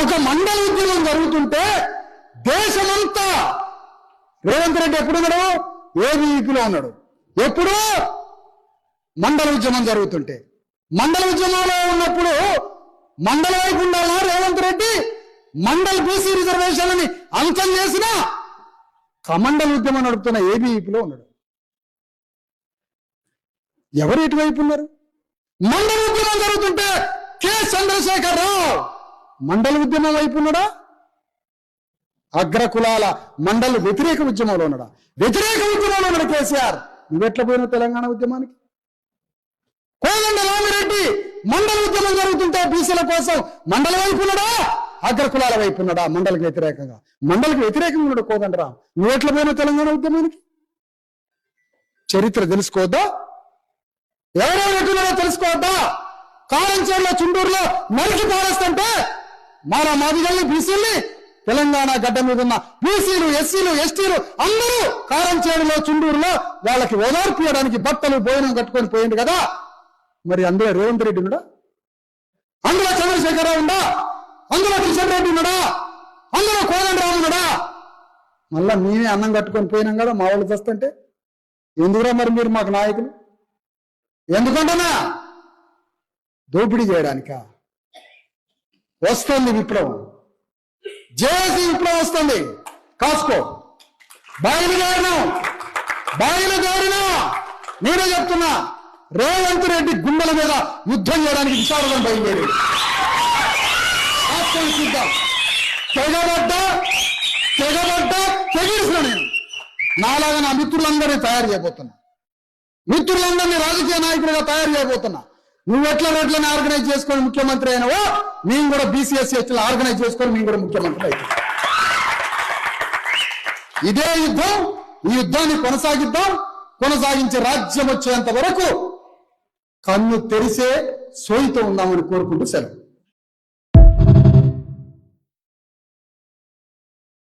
ఒక మండల ఉద్యమం జరుగుతుంటే దేశమంతా రేవంత్ రెడ్డి ఎప్పుడు ఉన్నాడు? ఏబీవీపీలో ఉన్నాడు. ఎప్పుడు? మండల ఉద్యమం జరుగుతుంటే. మండల ఉద్యమంలో ఉన్నప్పుడు మండల వైపు ఉండాలా రేవంత్ రెడ్డి? మండల బీసీ రిజర్వేషన్లని అంతం చేసిన కమండల ఉద్యమం నడుపుతున్న ఏబీవీపీలో ఉన్నాడు. ఎవరు ఇటువైపు ఉన్నారు? మండల ఉద్యమం జరుగుతుంటే కె. చంద్రశేఖర్ రావు మండల ఉద్యమం వైపు ఉన్నాడా? అగ్రకులాల మండల వ్యతిరేక ఉద్యమంలో ఉన్నాడా? వ్యతిరేక ఉద్యమంలో ఉన్నాడు కేసీఆర్? నువ్వెట్లా పోయిన తెలంగాణ ఉద్యమానికి? కోదండ రామిరెడ్డి మండల ఉద్యమం జరుగుతుంటే బీసీల కోసం మండల వైపు ఉన్నాడా? అగ్రకులాల వైపు ఉన్నాడా? మండలికి వ్యతిరేకంగా. మండలికి వ్యతిరేకంగా ఉన్నాడు కోదండరాం నువ్వెట్లా పోయిన తెలంగాణ ఉద్యమానికి? చరిత్ర తెలుసుకోవద్దా? ఎవరెవరు ఎట్టున్నారో తెలుసుకోవద్దా? కారంచేరులో చుండూరులో నరికి పారేస్తుంటే మారా మాదిగల్ని బీసీల్ని తెలంగాణ గడ్డ మీద ఉన్న బీసీలు ఎస్సీలు ఎస్టీలు అందరూ కారంచేడులో చుండూరులో వాళ్ళకి ఓదార్పు ఇవ్వడానికి బట్టలు భోజనం కట్టుకొని పోయింది కదా. మరి అందులో రేవంత్ రెడ్డి ఉన్నాడా? అందులో చంద్రశేఖరరావు ఉందా అందులో కిషన్ రెడ్డి ఉన్నాడా? అందులో కోదండరావు ఉన్నాడా? మళ్ళా మేమే అన్నం కట్టుకొని పోయినాం కదా మా వాళ్ళు చేస్తుంటే. ఎందుకురా మరి మీరు మాకు నాయకులు? ఎందుకంటనా దోపిడీ చేయడానికా? వస్తుంది విప్లవం. జేసీ విప్లవం వస్తుంది. కాసుకో. బయలుదేరిన బయలుదేరిన నేనే చెప్తున్నా రేవంత్ రెడ్డి గుండెల మీద యుద్ధం చేయడానికి విశారదం బయలుదేరి. తెగబడ్డ చూద్దాం. తెగబడ్డా తెగిరిసిన నేను. నాలాగా నా మిత్రులందరినీ తయారు చేయబోతున్నా. మిత్రులందరినీ రాజకీయ నాయకులుగా తయారు చేయబోతున్నా. నువ్వు ఎట్లా రెట్లని ఆర్గనైజ్ చేసుకొని ముఖ్యమంత్రి అయినవో మేము కూడా బీసీఎస్ ఎట్లా ఆర్గనైజ్ చేసుకొని మేము కూడా ముఖ్యమంత్రి అయితే ఇదే యుద్ధం ఈ యుద్ధాన్ని కొనసాగిద్దాం. కొనసాగించే రాజ్యం వచ్చేంత వరకు కన్ను తెరిసే సోయితో ఉందామని కోరుకుంటూ సెలవు.